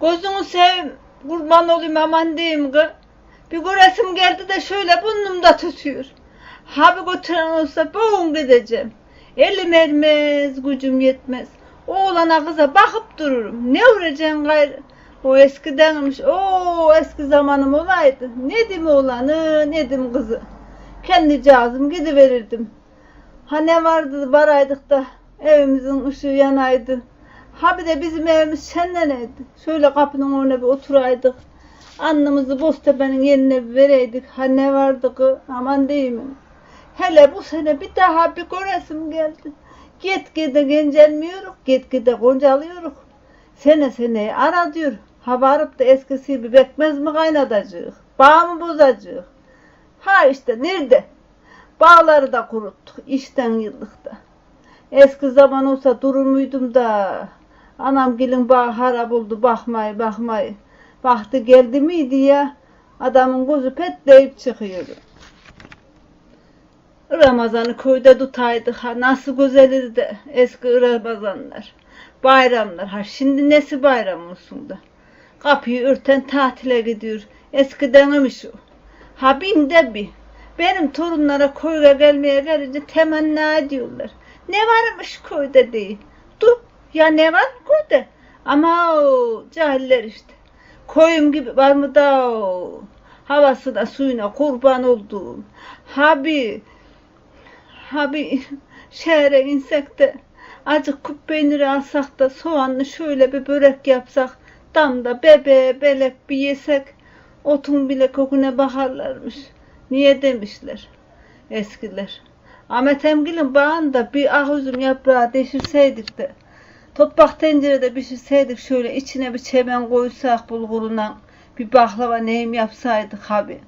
Gözünü seveyim. Kurban olayım aman diyeyim kız. Bir göresim geldi de şöyle burnumda tutuyor. Ha bir götüren olsa boğun gideceğim. Elim ermez, gücüm yetmez. Oğlana kıza bakıp dururum. Ne uğrayacaksın gayrı? O eskidenmiş. O eski zamanım olaydı. Nedim oğlanı, nedim kızı. Kendi cazım gidiverirdim. Ha ne vardı varaydık da evimizin ışığı yanaydı. Ha bir de bizim evimiz şenleneydi. Şöyle kapının önüne bir oturaydık. Annemizi Boztepe'nin yerine vereydik. Ha ne vardı ki aman diyeyim. Hele bu sene bir daha bir göresim geldi. Gitgide gencelmiyoruz, gitgide goncalıyoruz. Sene seneye ara diyor. Ha varıp da eskisi gibi bekmez mi kaynatacak? Bağ mı bozacak? Ha işte nerede? Bağları da kuruttuk işten yıllıkta. Eski zaman olsa durur muydum da anam gelin bağ harap oldu bakmayı bakmayı. Vakti geldi miydi ya adamın gözü petleyip çıkıyordu. Ramazan'ı köyde tutaydık ha nasıl güzeldi de eski Ramazanlar. Bayramlar ha şimdi nesi bayram olsun da. Kapıyı örten tatile gidiyor. Eskiden imiş o. Ha binde bir. Benim torunlara koyga gelmeye gelince temenni ediyorlar. Ne varmış köyde değil. Dur ya ne var köyde? Ama o cahiller işte. Koyum gibi var mı da o? Havasına suyuna kurban olduğum. Habi Habi şehre insek de acık kup peyniri alsak da soğanlı şöyle bir börek yapsak damda bebe belek bir yesek otun bile kokuna bakarlarmış. Niye demişler eskiler. Ahmet Emgil'in bağında bir ah üzüm yaprağı deşirseydik de toprak tencerede pişirseydik şöyle içine bir çemen koysak bulguruna bir baklava neyim yapsaydık abi.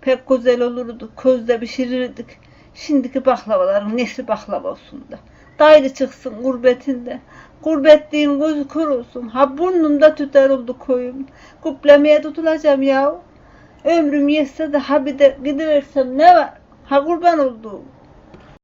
Pek güzel olurdu. Közde pişirirdik. Şimdiki baklavaların nesi baklava olsun da. Daire çıksın gurbetinde. Gurbetliğin gözü kör olsun. Ha burnumda tüter oldu koyum. Kuplemeye tutulacağım ya. Ömrüm yetse de ha bir de gidiversem ne var? Ha kurban olduğum.